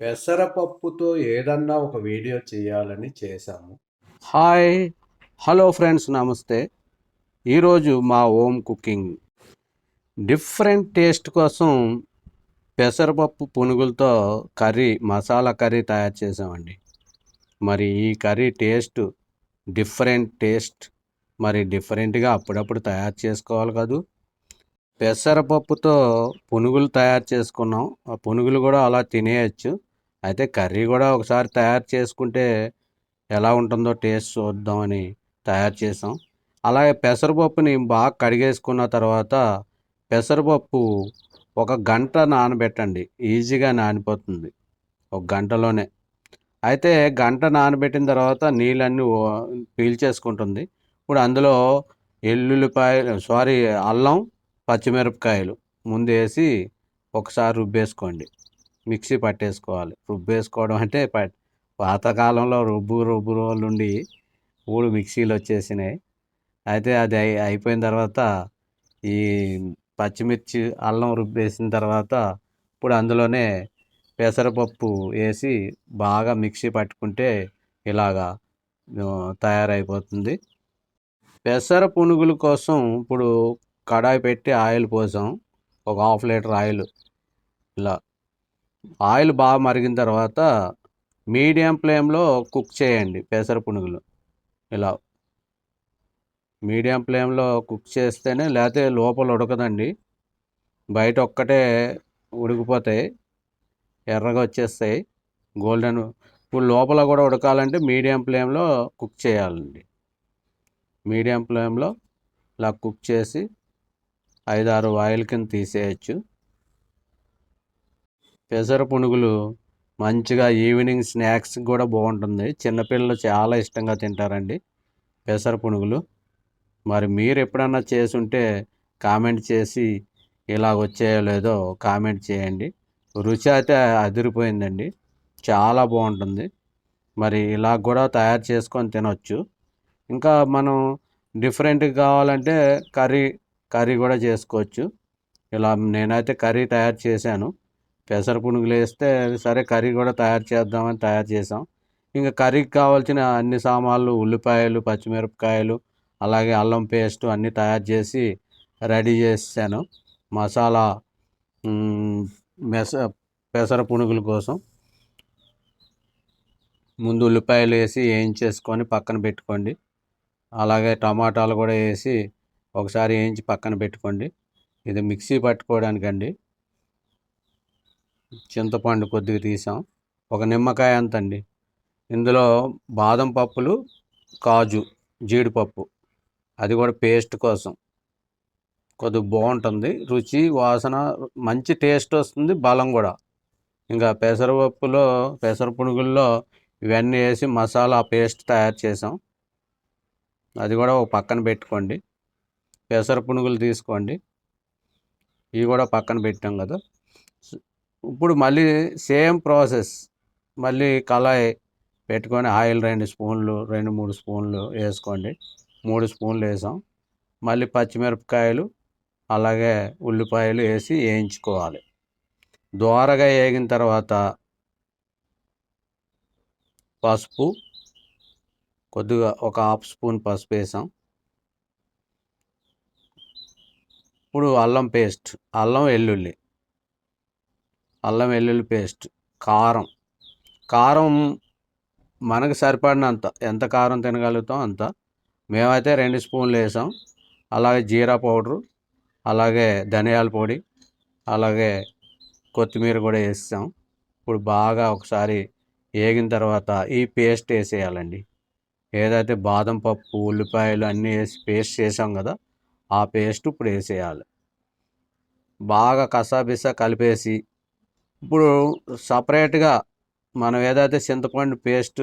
పెసరపప్పుతో ఏదన్నా ఒక వీడియో చేయాలని చేశాము. హాయ్. హలో ఫ్రెండ్స్ నమస్తే. ఈరోజు మా హోమ్ కుకింగ్. డిఫరెంట్ టేస్ట్ కోసం పెసరపప్పు పునుగులతో కర్రీ మసాలా కర్రీ తయారు చేసామండి మరి ఈ కర్రీ టేస్ట్ డిఫరెంట్ టేస్ట్ మరి డిఫరెంట్గా అప్పుడప్పుడు తయారు చేసుకోవాలి కదూ. పెసరపప్పుతో పునుగులు తయారు చేసుకున్నాం. ఆ పునుగులు కూడా అలా తినేయచ్చు. అయితే కర్రీ కూడా ఒకసారి తయారు చేసుకుంటే ఎలా ఉంటుందో టేస్ట్ చూద్దామని తయారు చేసాం. అలాగే పెసరపప్పుని బాగా కడిగేసుకున్న తర్వాత పెసరపప్పు ఒక గంట నానబెట్టండి. ఈజీగా నానిపోతుంది. ఒక గంటలోనే. అయితే గంట నానబెట్టిన తర్వాత నీళ్ళన్నీ పీల్చేసుకుంటుంది. ఇప్పుడు అందులో ఎల్లుల్లిపాయలు సారీ అల్లం పచ్చిమిరపకాయలు ముందు వేసి ఒకసారి రుబ్బేసుకోండి. మిక్సీ పట్టేసుకోవాలి. రుబ్బేసుకోవడం అంటే పట్ పాతకాలంలో రుబ్బు రుబ్బు రోజులు ఉండి మిక్సీలు వచ్చేసినాయి. అయితే అది అయి అయిపోయిన తర్వాత ఈ పచ్చిమిర్చి అల్లం రుబ్బేసిన తర్వాత ఇప్పుడు అందులోనే పెసరపప్పు వేసి బాగా మిక్సీ పట్టుకుంటే ఇలాగా తయారైపోతుంది. పెసర పునుగుల కోసం ఇప్పుడు కడాయి పెట్టి ఆయిల్ పోసాం. ఒక హాఫ్ లీటర్ ఆయిల్. ఇలా ఆయిల్ బాగా మరిగిన తర్వాత మీడియం ఫ్లేమ్లో కుక్ చేయండి పెసర పునుగులు. ఇలా మీడియం ఫ్లేమ్లో కుక్ చేస్తేనే లేకపోతే లోపల ఉడకదండి. బయట ఒక్కటే ఉడికిపోతాయి. ఎర్రగా వచ్చేస్తాయి. గోల్డెన్ ఇప్పుడు లోపల కూడా ఉడకాలంటే మీడియం ఫ్లేమ్లో కుక్ చేయాలండి. మీడియం ఫ్లేమ్లో ఇలా కుక్ చేసి ఐదారు ఆయిల్ కింద తీసేయచ్చు. పెసర పునుగులు మంచిగా ఈవినింగ్ స్నాక్స్ కూడా బాగుంటుంది. చిన్నపిల్లలు చాలా ఇష్టంగా తింటారండి పెసర పునుగులు. మరి మీరు ఎప్పుడన్నా చేసుంటే కామెంట్ చేసి ఇలా వచ్చాయో లేదో కామెంట్ చేయండి. రుచి అయితే అదిరిపోయిందండి. చాలా బాగుంటుంది. మరి ఇలా కూడా తయారు చేసుకొని తినొచ్చు. ఇంకా మనం డిఫరెంట్గా కావాలంటే కర్రీ కర్రీ కూడా చేసుకోవచ్చు. ఇలా నేనైతే కర్రీ తయారు చేశాను. పెసర పునుగులు వేస్తే సరే కర్రీ కూడా తయారు చేద్దామని తయారు చేసాం ఇంకా కర్రీకి కావాల్సిన అన్ని సామాన్లు ఉల్లిపాయలు పచ్చిమిరపకాయలు అలాగే అల్లం పేస్ట్ అన్నీ తయారు చేసి రెడీ చేసాను మసాలా మెస పెసర పునుగుల కోసం. ముందు ఉల్లిపాయలు వేసి వేయించేసుకొని పక్కన పెట్టుకోండి. అలాగే టమాటాలు కూడా వేసి ఒకసారి వేయించి పక్కన పెట్టుకోండి. ఇది మిక్సీ పట్టుకోవడానికండి. చింతపండు కొద్దిగా తీసాం. ఒక నిమ్మకాయ అంత అండి ఇందులో బాదం పప్పులు కాజు జీడిపప్పు. అది కూడా పేస్ట్ కోసం. కొద్దిగా బాగుంటుంది. రుచి వాసన మంచి టేస్ట్ వస్తుంది బలం కూడా. ఇంకా పెసరపప్పులో పెసర పునుగుల్లో ఇవన్నీ వేసి మసాలా పేస్ట్ తయారు చేసాం. అది కూడా ఒక పక్కన పెట్టుకోండి. పెసర పునుగులు తీసుకోండి. ఇవి కూడా పక్కన పెట్టాం కదా. ఇప్పుడు మళ్ళీ సేమ్ ప్రాసెస్. మళ్ళీ కళాయి పెట్టుకొని ఆయిల్ రెండు స్పూన్లు రెండు మూడు స్పూన్లు వేసుకోండి. మూడు స్పూన్లు వేసాం. మళ్ళీ పచ్చిమిరపకాయలు అలాగే ఉల్లిపాయలు వేసి వేయించుకోవాలి. దోరగా వేగిన తర్వాత పసుపు కొద్దిగా ఒక హాఫ్ స్పూన్ పసుపు వేసాం. ఇప్పుడు అల్లం పేస్ట్ అల్లం వెల్లుల్లి. అల్లం వెల్లుల్లి పేస్ట్ కారం. కారం మనకు సరిపడినంత. ఎంత కారం తినగలుగుతాం అంత. మేమైతే రెండు స్పూన్లు వేసాం. అలాగే జీరా పౌడరు అలాగే ధనియాల పొడి అలాగే కొత్తిమీర కూడా వేసాం. ఇప్పుడు బాగా ఒకసారి వేగిన తర్వాత ఈ పేస్ట్ వేసేయాలండి. ఏదైతే బాదం పప్పు ఉల్లిపాయలు అన్నీ వేసి పేస్ట్ చేసాం కదా ఆ పేస్ట్ ఇప్పుడు వేసేయాలి. బాగా కసాబిసా కలిపేసి ఇప్పుడు సపరేట్గా మనం ఏదైతే చింతపండు పేస్ట్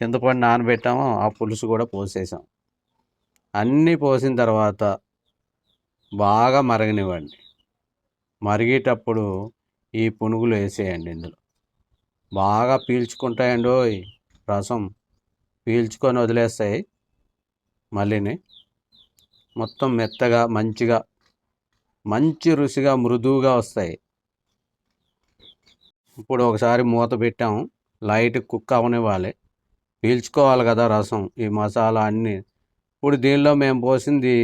చింతపండు నానబెట్టామో ఆ పులుసు కూడా పోసేసాం. అన్నీ పోసిన తర్వాత బాగా మరగనివ్వండి. మరిగేటప్పుడు ఈ పునుగులు వేసేయండి ఇందులో. బాగా పీల్చుకుంటాయండి రసం. పీల్చుకొని వదిలేస్తాయి మళ్ళీని. మొత్తం మెత్తగా మంచిగా మంచి రుచిగా మృదువుగా వస్తాయి. ఇప్పుడు ఒకసారి మూత పెట్టాము లైట్ కుక్ అవనివ్వాలి. పీల్చుకోవాలి కదా రసం ఈ మసాలా అన్నీ. ఇప్పుడు దీనిలో మేము పోసింది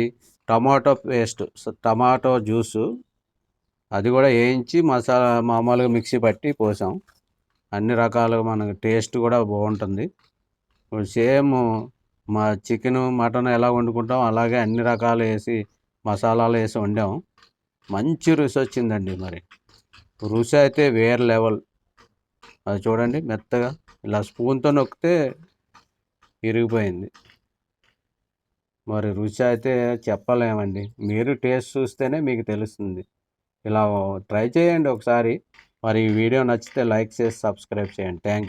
టమాటో పేస్ట్ టమాటో జ్యూసు. అది కూడా వేయించి మసాలా మామూలుగా మిక్సీ పట్టి పోసాం. అన్ని రకాలుగా మనకు టేస్ట్ కూడా బాగుంటుంది. ఇప్పుడు సేమ్ మా చికెన్ మటన్ ఎలా వండుకుంటాం అలాగే అన్ని రకాలు వేసి మసాలాలు వేసి వండాం. మంచి రుచి వచ్చిందండి మరి. రుచి అయితే వేరే లెవెల్. అది చూడండి మెత్తగా. ఇలా స్పూన్తో నొక్కితే ఇరిగిపోయింది. మరి రుచి అయితే చెప్పలేమండి. మీరు టేస్ట్ చూస్తేనే మీకు తెలుస్తుంది. ఇలా ట్రై చేయండి ఒకసారి. మరి ఈ వీడియో నచ్చితే లైక్ చేసి సబ్స్క్రైబ్ చేయండి. థ్యాంక్